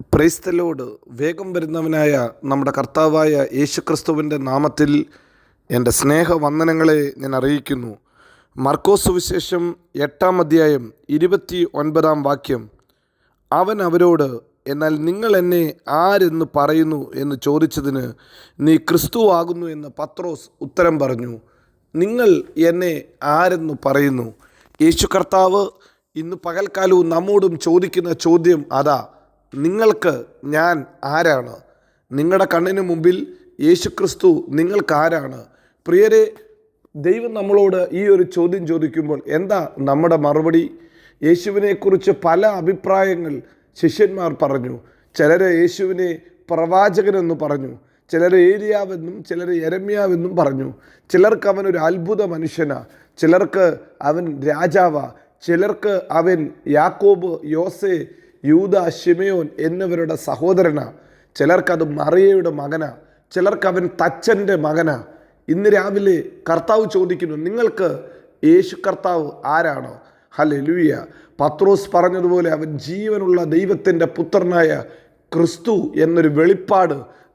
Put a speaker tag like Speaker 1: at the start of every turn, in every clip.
Speaker 1: Praise the Lord വേഗം വരുന്നവനായ നമ്മുടെ കർത്താവായ യേശുക്രിസ്തുവിന്റെ നാമത്തിൽ എന്റെ സ്നേഹവന്ദനങ്ങളെ ഞാൻ അറിയിക്കുന്നു. മർക്കോസ് സുവിശേഷം എട്ടാം അധ്യായം ഇരുപത്തി ഒൻപതാം വാക്യം. അവൻ അവരോട് എന്നാൽ നിങ്ങൾ എന്നെ ആരെന്ന് പറയുന്നു എന്ന് ചോദിച്ചതിന് നീ ക്രിസ്തു ആകുന്നു എന്ന് പത്രോസ് ഉത്തരം പറഞ്ഞു. നിങ്ങൾ എന്നെ ആരെന്ന് പറയുന്നു? യേശു കർത്താവ് ഇന്ന് പകൽക്കാലവും നമ്മോടും ചോദിക്കുന്ന ചോദ്യം അതാ. നിങ്ങൾക്ക് ഞാൻ ആരാണ്? നിങ്ങളുടെ കണ്ണിന് മുമ്പിൽ യേശുക്രിസ്തു നിങ്ങൾക്ക് ആരാണ്? പ്രിയരെ ദൈവം നമ്മളോട് ഈ ഒരു ചോദ്യം ചോദിക്കുമ്പോൾ എന്താ നമ്മുടെ മറുപടി? യേശുവിനെക്കുറിച്ച് പല അഭിപ്രായങ്ങൾ ശിഷ്യന്മാർ പറഞ്ഞു. ചിലർ യേശുവിനെ പ്രവാചകനെന്ന് പറഞ്ഞു. ചിലർ ഏരിയാവെന്നും ചിലർ എരമ്യാവെന്നും പറഞ്ഞു. ചിലർക്ക് അവൻ ഒരു അത്ഭുത മനുഷ്യനാ. ചിലർക്ക് അവൻ രാജാവാ. ചിലർക്ക് അവൻ യാക്കോബ് യോസെ യൂത ഷിമയോൻ എന്നിവരുടെ സഹോദരനാ. ചിലർക്കത് മറിയയുടെ മകനാ. ചിലർക്ക് അവൻ തച്ചന്റെ മകനാ. ഇന്ന് രാവിലെ കർത്താവ് ചോദിക്കുന്നു നിങ്ങൾക്ക് യേശു കർത്താവ് ആരാണോ? ഹലെ ലൂയ പത്രോസ് പറഞ്ഞതുപോലെ അവൻ ജീവനുള്ള ദൈവത്തിന്റെ പുത്രനായ ക്രിസ്തു എന്നൊരു വെളിപ്പാട്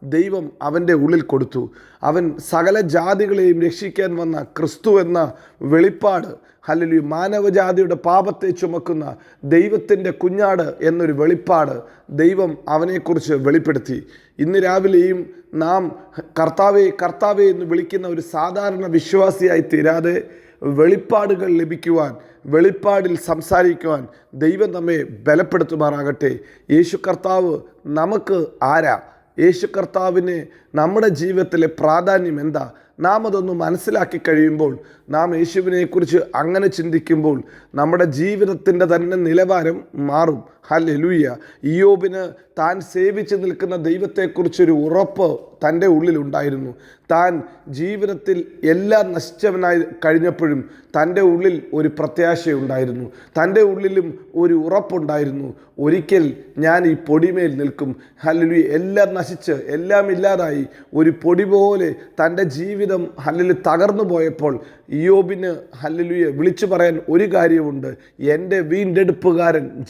Speaker 1: ദൈവം അവന്റെ ഉള്ളിൽ കൊടുത്തു. അവൻ സകല ജാതികളെയും രക്ഷിക്കാൻ വന്ന ക്രിസ്തു എന്ന വെളിപ്പാട് അല്ലെങ്കിൽ മാനവജാതിയുടെ പാപത്തെ ചുമക്കുന്ന ദൈവത്തിന്റെ കുഞ്ഞാട് എന്നൊരു വെളിപ്പാട് ദൈവം അവനെക്കുറിച്ച് വെളിപ്പെടുത്തി. ഇന്ന് രാവിലെയും നാം കർത്താവെ കർത്താവെ എന്ന് വിളിക്കുന്ന ഒരു സാധാരണ വിശ്വാസിയായി തീരാതെ വെളിപ്പാടുകൾ ലഭിക്കുവാൻ വെളിപ്പാടിൽ സംസാരിക്കുവാൻ ദൈവം നമ്മെ ബലപ്പെടുത്തുമാറാകട്ടെ. യേശു കർത്താവ് നമുക്ക് ആരാ? യേശു കർത്താവിന് നമ്മുടെ ജീവിതത്തിലെ പ്രാധാന്യം എന്താ? നാം അതൊന്ന് മനസ്സിലാക്കി കഴിയുമ്പോൾ നാം യേശുവിനെക്കുറിച്ച് അങ്ങനെ ചിന്തിക്കുമ്പോൾ നമ്മുടെ ജീവിതത്തിന്റെ തന്നെ നിലവാരം മാറും. ഹല്ലേലൂയ. ഇയോബിന് താൻ സേവിച്ച് നിൽക്കുന്ന ദൈവത്തെക്കുറിച്ചൊരു ഉറപ്പ് തന്റെ ഉള്ളിലുണ്ടായിരുന്നു. താൻ ജീവിതത്തിൽ എല്ലാം നശിച്ചവനായി കഴിഞ്ഞപ്പോഴും തന്റെ ഉള്ളിൽ ഒരു പ്രത്യാശയുണ്ടായിരുന്നു. തന്റെ ഉള്ളിലും ഒരു ഉറപ്പുണ്ടായിരുന്നു. ഒരിക്കൽ ഞാൻ ഈ പൊടിമേൽ നിൽക്കും. ഹല്ലുലു എല്ലാം നശിച്ച് എല്ലാം ഇല്ലാതായി. ഒരു പൊടി പോലെ തന്റെ ജീവിതം ഹല്ലിൽ തകർന്നു പോയപ്പോൾ ഇയോബിന് ഹല്ലുലുയെ വിളിച്ചു പറയാൻ ഒരു കാര്യമുണ്ട് എന്റെ വീണ്ടെടുപ്പുകാരൻ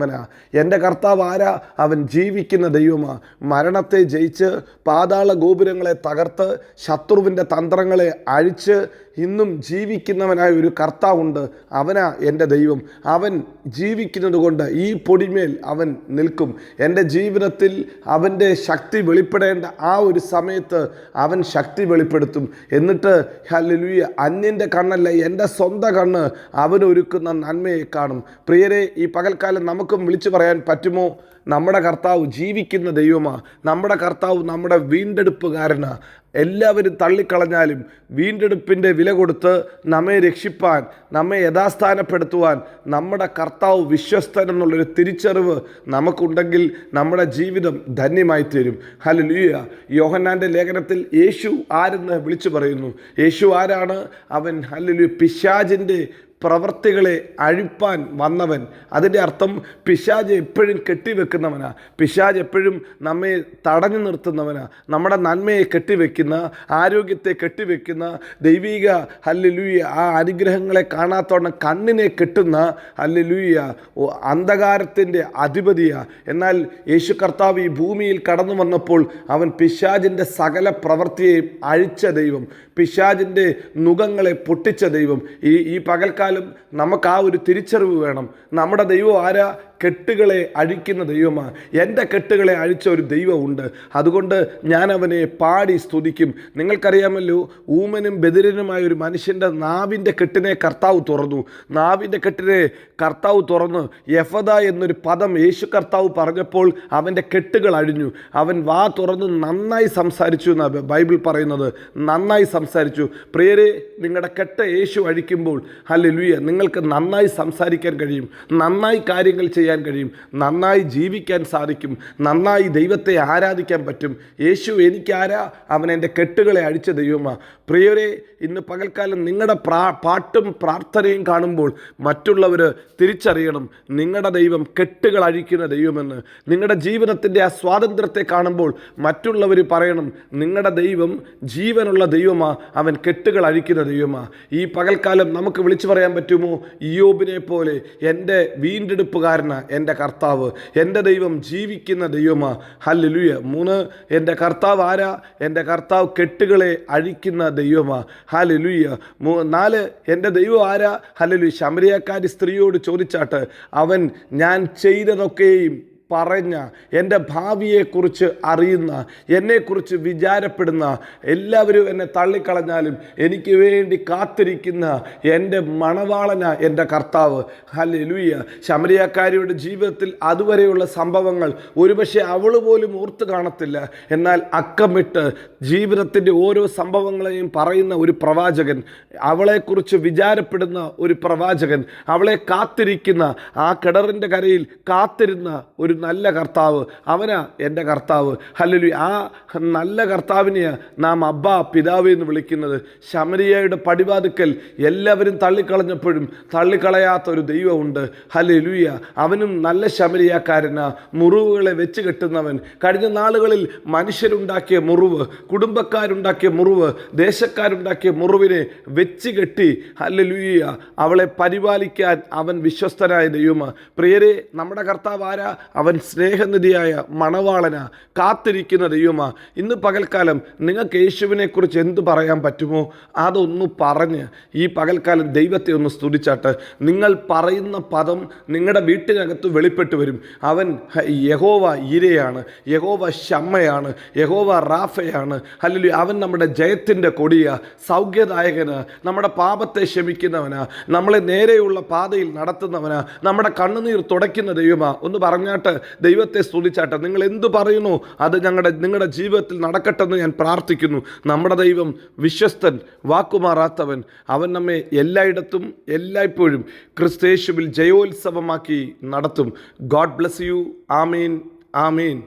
Speaker 1: ജീവിക്കുന്നവനാ എന്റെ കർത്താവ് ആരാ? അവൻ ജീവിക്കുന്ന ദൈവമാ. മരണത്തെ ജയിച്ച് പാതാള ഗോപുരങ്ങളെ തകർത്ത് ശത്രുവിന്റെ തന്ത്രങ്ങളെ അഴിച്ച് ഇന്നും ജീവിക്കുന്നവനായ ഒരു കർത്താവുണ്ട്. അവനാ എന്റെ ദൈവം. അവൻ ജീവിക്കുന്നത് കൊണ്ട് ഈ പൊടിമേൽ അവൻ നിൽക്കും. എന്റെ ജീവിതത്തിൽ അവന്റെ ശക്തി വെളിപ്പെടേണ്ട ആ ഒരു സമയത്ത് അവൻ ശക്തി വെളിപ്പെടുത്തും. എന്നിട്ട് ഹലുവിയ അന്യന്റെ കണ്ണല്ല എന്റെ സ്വന്തം കണ്ണ് അവനൊരുക്കുന്ന നന്മയെ കാണും. പ്രിയരെ ഈ പകൽക്കാലം നമുക്കും വിളിച്ചു പറയാൻ പറ്റുമോ? നമ്മുടെ കർത്താവ് ജീവിക്കുന്ന ദൈവമാണ് നമ്മുടെ കർത്താവ് നമ്മുടെ വീണ്ടെടുപ്പുകാരനാ. എല്ലാവരും തള്ളിക്കളഞ്ഞാലും വീണ്ടെടുപ്പിന്റെ വില കൊടുത്ത് നമ്മെ രക്ഷിപ്പാൻ നമ്മെ യഥാസ്ഥാനപ്പെടുത്തുവാൻ നമ്മുടെ കർത്താവ് വിശ്വസ്തൻ എന്നുള്ളൊരു തിരിച്ചറിവ് നമുക്കുണ്ടെങ്കിൽ നമ്മുടെ ജീവിതം ധന്യമായി തീരും ഹല്ലേലൂയ. യോഹന്നാന്റെ ലേഖനത്തിൽ യേശു ആരെന്ന് വിളിച്ചു പറയുന്നു. യേശു ആരാണ്? അവൻ ഹല്ലേലൂയ പിശാജിന്റെ പ്രവർത്തികളെ അഴിപ്പാൻ വന്നവൻ. അതിന്റെ അർത്ഥം പിശാജ് എപ്പോഴും കെട്ടിവെക്കുന്നവനാ. പിശാജ് എപ്പോഴും നമ്മെ തടഞ്ഞു നിർത്തുന്നവനാ. നമ്മുടെ നന്മയെ കെട്ടിവെക്കുന്ന ആരോഗ്യത്തെ കെട്ടിവെക്കുന്ന ദൈവിക ഹല്ലുലൂയ ആ അനുഗ്രഹങ്ങളെ കാണാത്തോണം കണ്ണിനെ കെട്ടുന്ന ഹല്ലുലൂയ അന്ധകാരത്തിന്റെ അധിപതിയാ. എന്നാൽ യേശു കർത്താവ് ഈ ഭൂമിയിൽ കടന്നു വന്നപ്പോൾ അവൻ പിശാജിന്റെ സകല പ്രവൃത്തിയെയും അഴിച്ച ദൈവം. പിശാജിന്റെ നുഖങ്ങളെ പൊട്ടിച്ച ദൈവം. ഈ ഈ പകൽക്കാലം നമുക്ക് ആ ഒരു തിരിച്ചറിവ് വേണം. നമ്മുടെ ദൈവം ആരാ? കെട്ടുകളെ അഴിക്കുന്ന ദൈവമാണ് എന്റെ കെട്ടുകളെ അഴിച്ച ഒരു ദൈവമുണ്ട്. അതുകൊണ്ട് ഞാൻ അവനെ പാടി സ്തുതിക്കും. നിങ്ങൾക്കറിയാമല്ലോ ഊമനും ബദിരനുമായ ഒരു മനുഷ്യന്റെ നാവിന്റെ കെട്ടിനെ കർത്താവ് തുറന്നു. നാവിന്റെ കെട്ടിനെ കർത്താവ് തുറന്ന് യഫദ എന്നൊരു പദം യേശു കർത്താവ് പറഞ്ഞപ്പോൾ അവന്റെ കെട്ടുകൾ അഴിഞ്ഞു. അവൻ വാ തുറന്ന് നന്നായി സംസാരിച്ചു എന്നാണ് ബൈബിൾ പറയുന്നത്. നന്നായി സംസാരിച്ചു. പ്രിയരെ നിങ്ങളുടെ കെട്ട യേശു അഴിക്കുമ്പോൾ അല്ലെ ലുയ നിങ്ങൾക്ക് നന്നായി സംസാരിക്കാൻ കഴിയും. നന്നായി കാര്യങ്ങൾ ചെയ്യാൻ കഴിയും. നന്നായി ജീവിക്കാൻ സാധിക്കും. നന്നായി ദൈവത്തെ ആരാധിക്കാൻ പറ്റും. യേശു എനിക്കാരാ. അവൻ എന്റെ കെട്ടുകളെ അഴിച്ച ദൈവമാ. പ്രിയരെ ഇന്ന് പകൽക്കാലം നിങ്ങളുടെ പ്രാ പാട്ടും പ്രാർത്ഥനയും കാണുമ്പോൾ മറ്റുള്ളവർ തിരിച്ചറിയണം. നിങ്ങളുടെ ദൈവം കെട്ടുകൾ അഴിക്കുന്ന ദൈവമെന്ന്. നിങ്ങളുടെ ജീവിതത്തിന്റെ ആ സ്വാതന്ത്ര്യത്തെ കാണുമ്പോൾ മറ്റുള്ളവർ പറയണം നിങ്ങളുടെ ദൈവം ജീവനുള്ള ദൈവമാ. അവൻ കെട്ടുകൾ അഴിക്കുന്ന ദൈവമാ. ഈ പകൽക്കാലം നമുക്ക് വിളിച്ചു പറയാൻ പറ്റുമോ? യോബിനെ പോലെ എന്റെ വീണ്ടെടുപ്പുകാരന എന്റെ കർത്താവ്. എന്റെ ദൈവം ജീവിക്കുന്ന ദൈവമാ. ഹല്ലുയ മൂന്ന് എന്റെ കർത്താവ് ആരാ? എന്റെ കർത്താവ് കെട്ടുകളെ അഴിക്കുന്ന ദൈവമാ. ഹല്ലുയ നാല് എന്റെ ദൈവം ആരാ? ഹല്ലുയ ശമരിയക്കാരി സ്ത്രീയോട് ചോദിച്ചാട്ട് അവൻ ഞാൻ ചെയ്തതൊക്കെയും പറഞ്ഞ എന്റെ ഭാവിയെക്കുറിച്ച് അറിയുന്ന എന്നെക്കുറിച്ച് വിചാരപ്പെടുന്ന എല്ലാവരും എന്നെ തള്ളിക്കളഞ്ഞാലും എനിക്ക് വേണ്ടി കാത്തിരിക്കുന്ന എന്റെ മണവാളന എന്റെ കർത്താവ്. ഹല്ലേ ലൂയ ശമരിയാക്കാരിയുടെ ജീവിതത്തിൽ അതുവരെയുള്ള സംഭവങ്ങൾ ഒരുപക്ഷെ അവൾ പോലും ഓർത്ത് കാണത്തില്ല. എന്നാൽ അക്കമിട്ട് ജീവിതത്തിന്റെ ഓരോ സംഭവങ്ങളെയും പറയുന്ന ഒരു പ്രവാചകൻ അവളെക്കുറിച്ച് വിചാരപ്പെടുന്ന ഒരു പ്രവാചകൻ അവളെ കാത്തിരിക്കുന്ന ആ കിടറിന്റെ കരയിൽ കാത്തിരുന്ന ഒരു നല്ല കർത്താവ് അവനാ എന്റെ കർത്താവ്. ഹല്ലലു ആ നല്ല കർത്താവിനെയാണ് നാം അബ്ബ പിതാവ് എന്ന് വിളിക്കുന്നത്. ശമരിയയുടെ പടിവാതുക്കൽ എല്ലാവരും തള്ളിക്കളഞ്ഞപ്പോഴും തള്ളിക്കളയാത്ത ഒരു ദൈവമുണ്ട്. ഹലലുയ അവനും നല്ല ശമരിയാക്കാരനാ. മുറിവുകളെ വെച്ച് കെട്ടുന്നവൻ. കഴിഞ്ഞ നാളുകളിൽ മനുഷ്യരുണ്ടാക്കിയ മുറിവ് കുടുംബക്കാരുണ്ടാക്കിയ മുറിവ് ദേശക്കാരുണ്ടാക്കിയ മുറിവിനെ വെച്ച് കെട്ടി ഹല്ലേലൂയ അവളെ പരിപാലിക്കാൻ അവൻ വിശ്വസ്തനായ ദൈവമാണ് പ്രിയരെ നമ്മുടെ കർത്താവ് ആരാ? അവൻ സ്നേഹനിധിയായ മണവാളന കാത്തിരിക്കുന്ന ദൈവമാ ഇന്ന് പകൽക്കാലം നിങ്ങൾക്ക് യേശുവിനെക്കുറിച്ച് എന്ത് പറയാൻ പറ്റുമോ അതൊന്ന് പറഞ്ഞ് ഈ പകൽക്കാലം ദൈവത്തെ ഒന്ന് സ്തുതിച്ചാട്ട് നിങ്ങൾ പറയുന്ന പദം നിങ്ങളുടെ വീട്ടിനകത്ത് വെളിപ്പെട്ട് വരും. അവൻ യഹോവ ഇരയാണ് യഹോവ ഷമ്മയാണ് യഹോവ റാഫയാണ് അല്ലെങ്കിൽ അവൻ നമ്മുടെ ജയത്തിന്റെ കൊടിയ സൗഖ്യദായകന് നമ്മുടെ പാപത്തെ ക്ഷമിക്കുന്നവന് നമ്മളെ നേരെയുള്ള പാതയിൽ നടത്തുന്നവന് നമ്മുടെ കണ്ണുനീർ തുടയ്ക്കുന്ന ദൈവമാ ഒന്ന് പറഞ്ഞാട്ട് ദൈവത്തെ സ്തുതിച്ചാട്ടെ. നിങ്ങൾ എന്തു പറയുന്നു? അത് ഞങ്ങളുടെ നിങ്ങളുടെ ജീവിതത്തിൽ നടക്കട്ടെ എന്ന് ഞാൻ പ്രാർത്ഥിക്കുന്നു. നമ്മുടെ ദൈവം വിശ്വസ്തൻ വാക്കുമാറാത്തവൻ. അവൻ നമ്മെ എല്ലായിടത്തും എല്ലായ്പ്പോഴും ക്രിസ്തേശുവിൽ ജയോത്സവമാക്കി നടത്തും. ഗോഡ് ബ്ലസ് യു ആമീൻ ആമീൻ